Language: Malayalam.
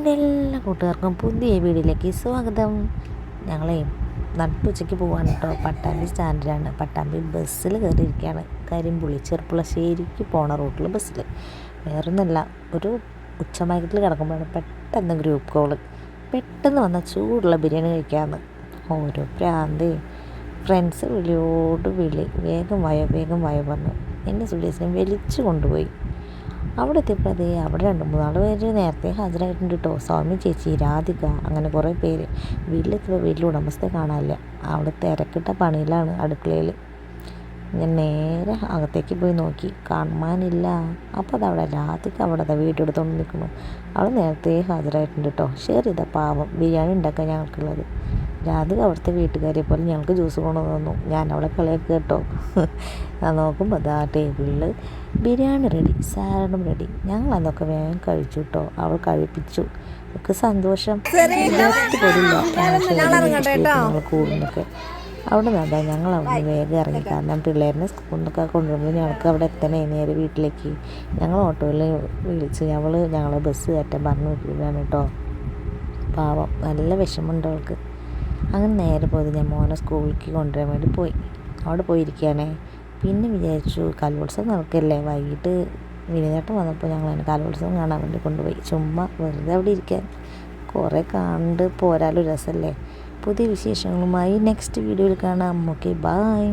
എന്റെ എല്ലാ കൂട്ടുകാർക്കും പുതിയ വീഡിയോയിലേക്ക് സ്വാഗതം. ഞങ്ങളെ നട്ടുച്ചയ്ക്ക് പോവാണ് കേട്ടോ. പട്ടാമ്പി സ്റ്റാൻഡിലാണ്. പട്ടാമ്പി ബസ്സിൽ കയറിയിരിക്കുകയാണ്. കരിമ്പുള്ളി ചെറുപ്പുളശ്ശേരിക്ക് പോണ റൂട്ടിൽ ബസ്സിൽ. വേറൊന്നുമല്ല ഒരു ഉച്ചമയക്കത്തിൽ കിടക്കുമ്പോഴാണ് പെട്ടെന്ന് ഗ്രൂപ്പ് കോൾ പെട്ടെന്ന് വന്ന ചൂടുള്ള ബിരിയാണി കഴിക്കാമെന്ന് ഓരോ പ്രാന്തേ. ഫ്രണ്ട്സ് വിളിയോട് വിളി. വേഗം വായോ വേഗം വായോ പറഞ്ഞു. എന്നെ സുഡീസിനെ വലിച്ചു കൊണ്ടുപോയി. അവിടെ എത്തിയപ്പോൾ അവിടെ രണ്ട് മൂന്നാൽ പേര് നേരത്തെ ഹാജരായിട്ടുണ്ട് കേട്ടോ സ്വാമി ചേച്ചി രാധിക അങ്ങനെ കുറേ പേര്. വീട്ടിലെത്തിയപ്പോൾ വീട്ടിൽ ഉടമസ്ഥയെ കാണാനില്ല. അവിടെ തിരക്കിട്ട പണിയിലാണ് അടുക്കളയിൽ ഞാൻ നേരെ അകത്തേക്ക് പോയി നോക്കി. കാണാനില്ല അപ്പോൾ അതവിടെ രാത്രിക്ക് അവിടെ അതാ വീട്ടെടുത്തോണ്ട് നിൽക്കുന്നു അവൾ നേരത്തെ ഹാജരായിട്ടുണ്ട് കേട്ടോ ശരി ഇതാ പാവം. ബിരിയാണി ഉണ്ടാക്കാൻ ഞങ്ങൾക്കുള്ളത്. രാത്രി അവിടുത്തെ വീട്ടുകാരെ പോലെ ഞങ്ങൾക്ക് ജ്യൂസ് കൊണ്ടു തന്നു. ഞാൻ അവളെ കളിയൊക്കെ കേട്ടോ ഞാൻ നോക്കുമ്പോൾ അതാ ടേബിളിൽ ബിരിയാണി റെഡി സാലഡും റെഡി ഞങ്ങൾ അതൊക്കെ വേഗം കഴിച്ചു കേട്ടോ അവൾ കഴിപ്പിച്ചു. ഒക്കെ സന്തോഷം. കൂടുന്നൊക്കെ. അവിടെ നിന്നാ ഞങ്ങൾ അവിടെ നിന്ന് വേഗം ഇറങ്ങി. കാരണം പിള്ളേരിനെ സ്കൂളിൽ നിന്നൊക്കെ കൊണ്ടുവരുമ്പോൾ ഞങ്ങൾക്ക് അവിടെ എത്തണേ നേരെ വീട്ടിലേക്ക്. ഞങ്ങൾ ഓട്ടോയിൽ വിളിച്ച് അവൾ ഞങ്ങളെ ബസ് കയറ്റാൻ പറഞ്ഞു വിട്ടിരുന്നതാണ് കേട്ടോ. പാവം നല്ല വിഷമമുണ്ട് അവൾക്ക്. അങ്ങനെ നേരെ പോയത് ഞാൻ മോനെ സ്കൂളിലേക്ക് കൊണ്ടുവരാൻ വേണ്ടി പോയി. അവിടെ പോയിരിക്കുകയാണേ. പിന്നെ വിചാരിച്ചു കലോത്സവം നടക്കല്ലേ? വൈകിട്ട് വിനോദേട്ടൻ വന്നപ്പോൾ ഞങ്ങൾ അതിന് കലോത്സവം കാണാൻ വേണ്ടി കൊണ്ടുപോയി. ചുമ്മാ വെറുതെ അവിടെ ഇരിക്കാൻ. കുറേ കണ്ട് പോരാലോ രസമല്ലേ പുതിയ വിശേഷങ്ങളുമായി നെക്സ്റ്റ് വീഡിയോയിൽ കാണാം. Okay bye